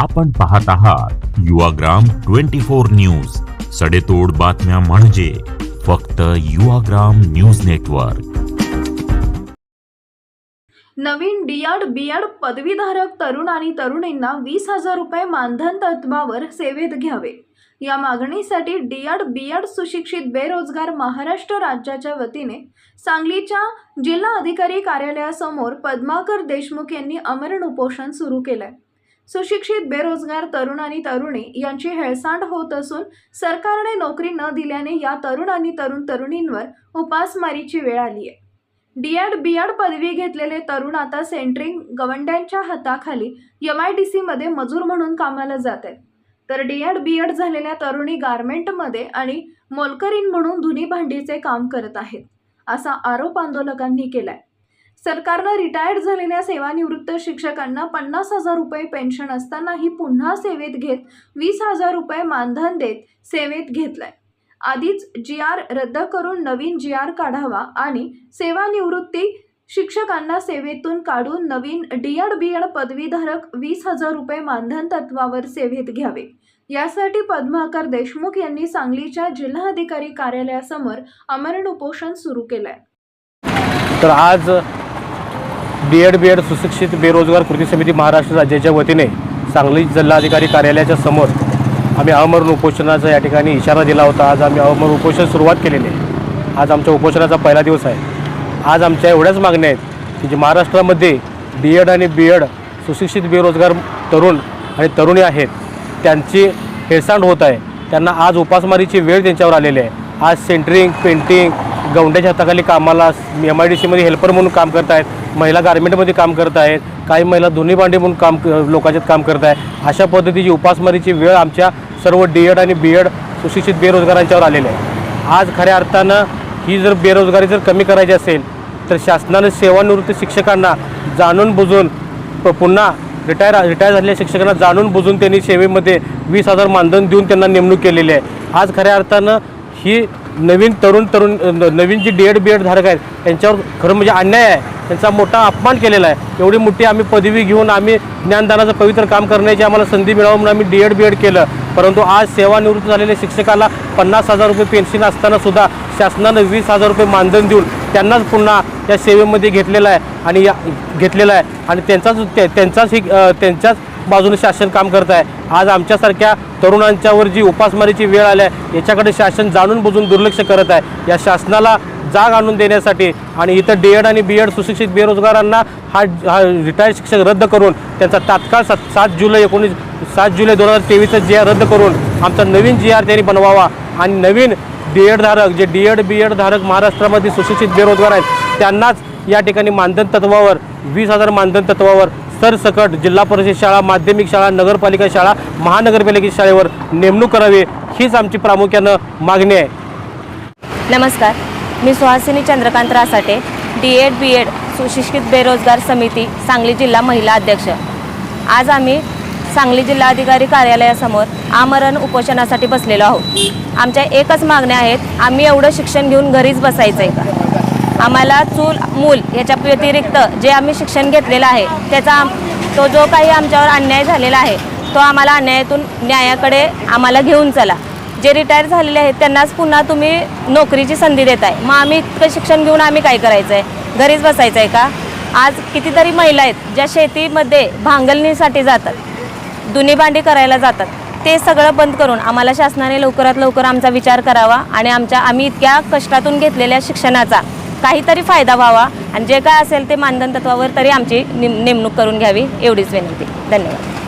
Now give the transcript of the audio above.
आपण पाहत आहात युवाग्राम ट्वेंटी फोर न्यूज. सडेतोड बातम्या म्हणजे फक्त युवाग्राम न्यूज नेटवर्क. नवीन डीएड बीएड पदवीधारक तरुण आणि तरुणींना वीस हजार रुपये मानधन तत्वावर सेवेत घ्यावे. या मागणीसाठी डीएड बीएड सुशिक्षित बेरोजगार महाराष्ट्र राज्याच्या वतीने सांगलीच्या जिल्हा अधिकारी कार्यालयासमोर पद्माकर देशमुख यांनी अमरण उपोषण सुरू केलंय. सुशिक्षित बेरोजगार तरुण आणि तरुणी यांची हेळसांड होत असून सरकारने नोकरी न दिल्याने या तरुण आणि तरुण तरुणींवर उपासमारीची वेळ आली आहे. डी एड बी एड पदवी घेतलेले तरुण आता सेंट्रिंग गवंड्यांच्या हाताखाली एम आय डी सीमध्ये मजूर म्हणून कामाला जात आहेत. तर डीएड बीएड झालेल्या तरुणी गारमेंटमध्ये आणि मोलकरीन म्हणून धुनी भांडीचे काम करत आहेत असा आरोप आंदोलकांनी केलाय. सरकारनं रिटायर्ड झालेल्या सेवानिवृत्त शिक्षकांना पन्नास हजार रुपये पेन्शन असतानाही पुन्हा सेवेत घेत वीस हजार रुपये मानधन देत सेवेत घेतलंय. आधीच जी आर रद्द करून नवीन जी आर काढावा आणि सेवानिवृत्ती शिक्षकांना सेवेतून काढून नवीन डी एड बी एड पदवीधारक वीस हजार रुपये मानधन तत्वावर सेवेत घ्यावे. यासाठी पद्माकर देशमुख यांनी सांगलीच्या जिल्हाधिकारी कार्यालयासमोर अमरण उपोषण सुरू केलंय. तर आज बी एड बी एड सुशिक्षित बेरोजगार कृती समिती महाराष्ट्र राज्याच्या वतीने सांगली जिल्हाधिकारी कार्यालयाच्या समोर आम्ही अमरण उपोषणाचा या ठिकाणी इशारा दिला होता. आज आम्ही अमरण उपोषण सुरुवात केलेली आहे. आज आमच्या उपोषणाचा पहिला दिवस आहे. आज आमच्या एवढ्याच मागण्या आहेत की जे महाराष्ट्रामध्ये बी एड आणि बी एड सुशिक्षित बेरोजगार तरुण आणि तरुणी आहेत त्यांची हेळसांड होत आहे. त्यांना आज उपासमारीची वेळ त्यांच्यावर आलेली आहे. आज सेंटरिंग पेंटिंग गवंड्याच्या हाताखाली कामाला एम आय डी सीमध्ये हेल्पर म्हणून काम करत आहेत. महिला गार्मेंटमध्ये काम करत आहेत काही महिला दोन्ही भांडी म्हणून काम लोकांच्यात काम करत आहे अशा पद्धतीची उपासमारीची वेळ आमच्या सर्व डी एड आणि बी एड सुशिक्षित बेरोजगारांच्यावर आलेली आहे. आज खऱ्या अर्थानं ही जर बेरोजगारी जर कमी करायची असेल तर शासनानं सेवानिवृत्त शिक्षकांना जाणून बुजून प- पुन्हा रिटायर रिटायर झालेल्या शिक्षकांना जाणून बुजून त्यांनी सेवेमध्ये वीस हजार मानधन देऊन त्यांना नेमणूक केलेली आहे. आज खऱ्या अर्थानं ही नवीन तरुण तरुण नवीन जी डी एड बी एड धारक आहेत त्यांच्यावर खरं म्हणजे अन्याय आहे. त्यांचा मोठा अपमान केलेला आहे. एवढी मोठी आम्ही पदवी घेऊन आम्ही ज्ञानदानाचं पवित्र काम करण्याची आम्हाला संधी मिळावं म्हणून आम्ही डी एड बी एड केलं. परंतु आज सेवानिवृत्त झालेल्या शिक्षकाला पन्नास हजार रुपये पेन्शन असताना सुद्धा शासनानं वीस हजार रुपये मानधन देऊन त्यांनाच पुन्हा या सेवेमध्ये घेतलेला आहे आणि या घेतलेला आहे. आणि त्यांचाच त्यांचाच ही त्यांच्याच बाजूने शासन काम करत आहे आज आमच्यासारख्या तरुणांच्यावर जी उपासमारीची वेळ आली आहे याच्याकडे शासन जाणून बुजून दुर्लक्ष करत आहे. या शासनाला जाग आणून देण्यासाठी आणि इथं डी एड आणि बी एड सुशिक्षित बेरोजगारांना हा हा रिटायर्ड शिक्षक रद्द करून त्यांचा तात्काळ सात सात जुलै एकोणीस सात जुलै दोन हजार तेवीसचा जी आर रद्द करून आमचा नवीन जी आर त्यांनी बनवावा. आणि नवीन डी एडधारक जे डी एड बी एडधारक महाराष्ट्रामध्ये सुशिक्षित बेरोजगार आहेत त्यांनाच या ठिकाणी मानधन तत्वावर वीस हजार मानधन तत्वावर सरसकट जिल्हा परिषद शाळा माध्यमिक शाळा नगरपालिका शाळा महानगरपालिका शाळेवर नेमणूक करावी हीच आमची प्रामुख्यानं मागणी आहे. नमस्कार. मी Suhasini Chandrakant Rasate D Ed B Ed सुशिक्षित बेरोजगार समिती सांगली जिल्हा महिला अध्यक्ष. आज आम्ही सांगली जिल्हाधिकारी कार्यालयासमोर आमरण उपोषणासाठी बसलेलो आहोत. आमच्या एकच मागण्या आहेत आम्ही एवढं शिक्षण घेऊन घरीच बसायचं आहे का? आम्हाला चूल मूल याच्या व्यतिरिक्त जे आम्ही शिक्षण घेतलेलं आहे त्याचा तो जो काही आमच्यावर अन्याय झालेला आहे तो आम्हाला अन्यायातून न्यायाकडे आम्हाला घेऊन चला. जे रिटायर झालेले आहेत त्यांनाच पुन्हा तुम्ही नोकरीची संधी देत आहे मग आम्ही इतकं शिक्षण घेऊन आम्ही काय करायचं आहे घरीच बसायचं आहे का? आज कितीतरी महिला आहेत ज्या शेतीमध्ये भांगलणीसाठी जातात दुनी भांडी करायला जातात. ते सगळं बंद करून आम्हाला शासनाने लवकरात लवकर आमचा विचार करावा आणि आमच्या आम्ही इतक्या कष्टातून घेतलेल्या शिक्षणाचा काहीतरी फायदा व्हावा आणि जे काय असेल ते मानधन तत्वावर तरी आमची नेम नेमणूक करून घ्यावी एवढीच विनंती. धन्यवाद.